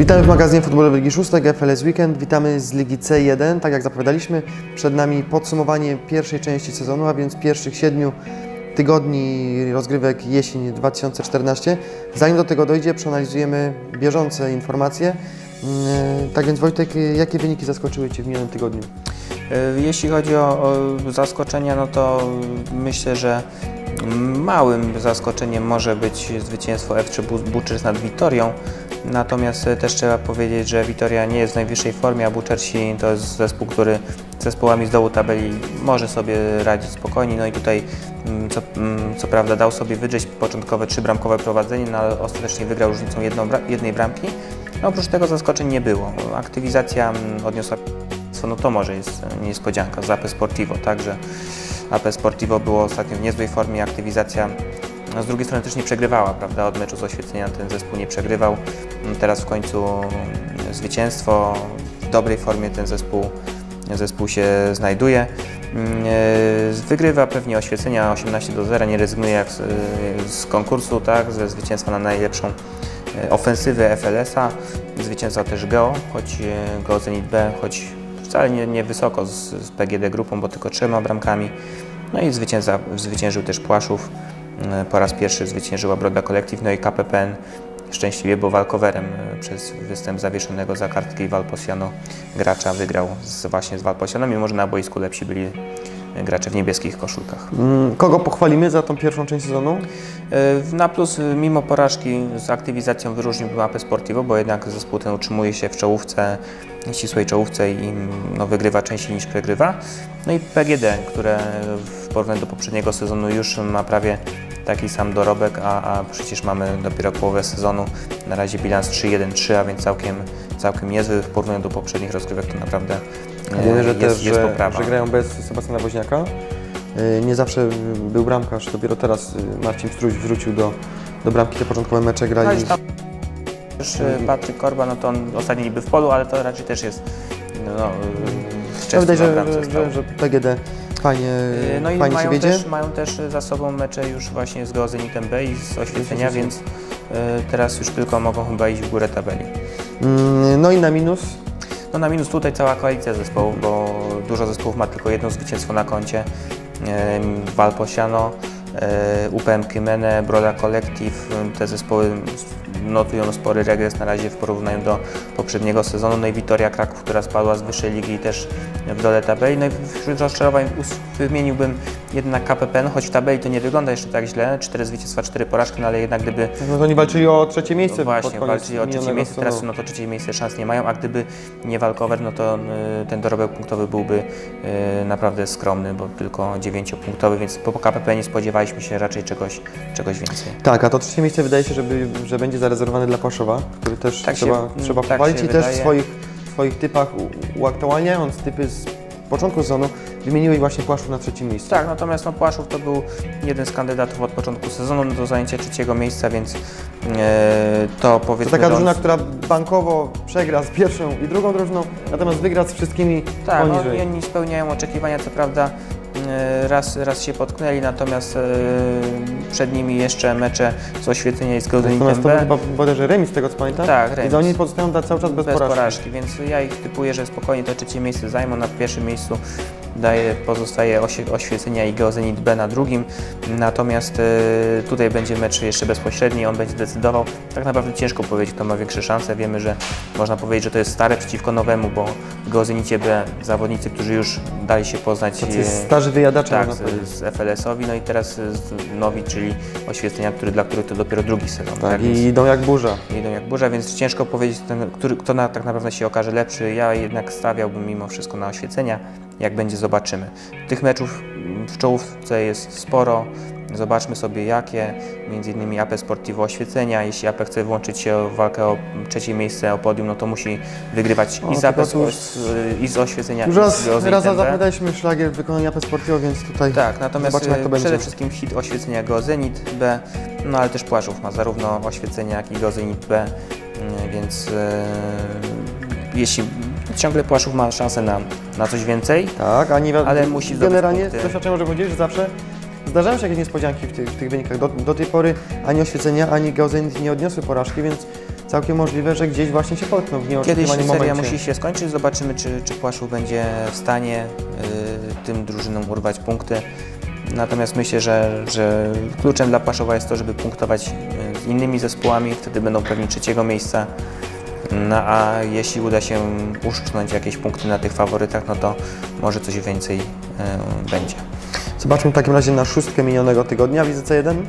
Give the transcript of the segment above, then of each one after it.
Witamy w magazynie futbolowej Ligi Szóstek, FLS Weekend. Witamy z Ligi C1. Tak jak zapowiadaliśmy, przed nami podsumowanie pierwszej części sezonu, a więc pierwszych siedmiu tygodni rozgrywek jesień 2014. Zanim do tego dojdzie, przeanalizujemy bieżące informacje. Mm, Tak więc Wojtek, jakie wyniki zaskoczyły Cię w minionym tygodniu? E, Jeśli chodzi o, zaskoczenia, no to myślę, że małym zaskoczeniem może być zwycięstwo F3 Bu- Buczers nad Witorią. Natomiast e, też trzeba powiedzieć, że Witoria nie jest w najwyższej formie, a Buczersi to jest zespół, który z zespołami z dołu tabeli może sobie radzić spokojnie. No i tutaj mm, co, mm, co prawda dał sobie wydrzeć początkowe trzybramkowe prowadzenie, no ale ostatecznie wygrał różnicą jedną, jednej bramki. No oprócz tego zaskoczeń nie było. Aktywizacja mm, odniosła no to może jest e, niespodzianka z AP Sportivo, także AP Sportivo było ostatnio w niezłej formie, aktywizacja no z drugiej strony też nie przegrywała, prawda, od meczu z oświecenia ten zespół nie przegrywał, Mm, teraz w końcu mm, zwycięstwo, w dobrej formie ten zespół, zespół się znajduje. Mm, e, Wygrywa pewnie oświecenia 18 do 0, nie rezygnuje jak z, e, z konkursu, tak, ze zwycięstwa na najlepszą e, ofensywę FLS-a. Zwyciężał też Geo, choć Geo Zenit B, choć wcale nie, nie wysoko z, z PGD grupą, bo tylko trzema bramkami. No i zwycięza, zwyciężył też Płaszów. E, Po raz pierwszy zwyciężyła Broda Collective, no i KPPN szczęśliwie, bo walkowerem e, przez występ zawieszonego za kartkę i Valposiano gracza wygrał z, właśnie z Valposiano, mimo że na boisku lepsi byli gracze w niebieskich koszulkach. Mm, Kogo pochwalimy za tą pierwszą część sezonu? E, Na plus, e, mimo porażki z aktywizacją wyróżnił mapę Sportivo, bo jednak zespół ten utrzymuje się w czołówce, ścisłej czołówce i mm, no, wygrywa częściej niż przegrywa. No i PGD, które w porównaniu do poprzedniego sezonu już ma prawie taki sam dorobek, a, a przecież mamy dopiero połowę sezonu. Na razie bilans 3-1-3, a więc całkiem, całkiem niezły w porównaniu do poprzednich rozgrywek to naprawdę e, Wiemy, że jest, też, jest że, poprawa. że grają bez Sebastiana Woźniaka. Y, Nie zawsze był bramkarz, dopiero teraz y, Marcin Struś wrócił do, do bramki. Te początkowe mecze No grali. tam też e, Patryk Korba, no to on ostatnio niby w polu, ale to raczej też jest no, no, wydaje, na że, że, że, PGD fajnie, E, No i fajnie się mają wiedzie. też, mają też za sobą mecze już właśnie z Geozenitem B i z oświecenia, więc e, teraz już tylko mogą chyba iść w górę tabeli. Mm, No i na minus No na minus tutaj cała koalicja zespołów, bo dużo zespołów ma tylko jedno zwycięstwo na koncie. Valposiano, e, UPM Kymene, Broda Collective, te zespoły notują spory regres na razie w porównaniu do poprzedniego sezonu. No i Witoria Kraków, która spadła z wyższej ligi też w dole tabeli. No i wśród rozczarowań wymieniłbym jednak KPP, no choć w tabeli to nie wygląda jeszcze tak źle, cztery zwycięstwa, cztery porażki, no ale jednak gdyby no to oni walczyli o trzecie miejsce no właśnie, walczyli o trzecie miejsce, teraz no to trzecie miejsce szans nie mają, a gdyby nie walkover, no to y, ten dorobek punktowy byłby y, naprawdę skromny, bo tylko dziewięciopunktowy, więc po KPP nie spodziewaliśmy się raczej czegoś, czegoś więcej. Tak, a to trzecie miejsce wydaje się, żeby, że będzie zarezerwowane dla Płaszowa, który też Tak się- trzeba, mm, trzeba tak się i też w wydaje. swoich, w swoich typach uaktualniając typy z początku sezonu wymieniłeś właśnie Płaszczów na trzecim miejscu. Tak, natomiast no, Płaszów to był jeden z kandydatów od początku sezonu do zajęcia trzeciego miejsca, więc e, to To powiedzmy... taka że drużyna, która bankowo przegra z pierwszą i drugą drużyną, natomiast wygra z wszystkimi Tak, no, i oni spełniają oczekiwania, co prawda e, raz, raz się potknęli, natomiast e, przed nimi jeszcze mecze z oświecenia i z Golden Natomiast to był bodajże remis tego co pamiętam. Tak, remis. oni pozostają cały czas bez, bez porażki. porażki, więc ja ich typuję, że spokojnie to trzecie miejsce zajmą. Na pierwszym miejscu daje, pozostaje oświecenia i Geozenit B na drugim. Natomiast e, tutaj będzie mecz jeszcze bezpośredni, on będzie decydował. Tak naprawdę ciężko powiedzieć, kto ma większe szanse. Wiemy, że można powiedzieć, że to jest stare przeciwko nowemu, bo w Geozenicie B zawodnicy, którzy już dali się poznać Tacy e, starzy wyjadacze, tak, z, z FLS-owi, no i teraz nowi, czyli oświecenia, który, dla których to dopiero drugi sezon. Tak, więc- i idą jak burza. idą jak burza, więc ciężko powiedzieć, ten, który, kto na, tak naprawdę się okaże lepszy. Ja jednak stawiałbym mimo wszystko na oświecenia. Jak będzie, zobaczymy. Tych meczów w czołówce jest sporo. Zobaczmy sobie jakie, między innymi AP Sportivo oświecenia. Jeśli AP chce włączyć się w walkę o trzecie miejsce, o podium, no to musi wygrywać O, i z AP, już- i z oświecenia, Już i raz, z Geozenitem raz zapowiadaliśmy szlagier wykonania AP Sportivo, więc tutaj Tak, natomiast zobaczymy jak to e, będzie. przede wszystkim hit oświecenia Geozenit B, no ale też Płaszów ma zarówno oświecenia, jak i Geozenit B, mm, więc e, jeśli ciągle Płaszów ma szansę na, na coś więcej, Tak, a nie wi- Ale musi Generalnie doświadczenia może powiedzieć, że zawsze zdarzają się jakieś niespodzianki w tych, w tych wynikach. Do, do tej pory ani oświecenia, ani Geozenit nie odniosły porażki, więc całkiem możliwe, że gdzieś właśnie się potkną w Kiedyś seria momencie. musi się skończyć, zobaczymy czy, czy Płaszów będzie w stanie y, tym drużynom urwać punkty. Natomiast myślę, że, że kluczem dla Płaszowa jest to, żeby punktować y, z innymi zespołami, wtedy będą pewni trzeciego miejsca. No a jeśli uda się uszczknąć jakieś punkty na tych faworytach, no to może coś więcej y, będzie. Zobaczmy w takim razie na szóstkę minionego tygodnia w Lidze C1.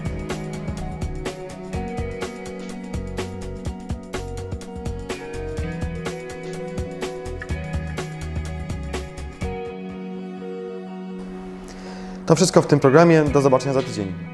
To wszystko w tym programie. Do zobaczenia za tydzień.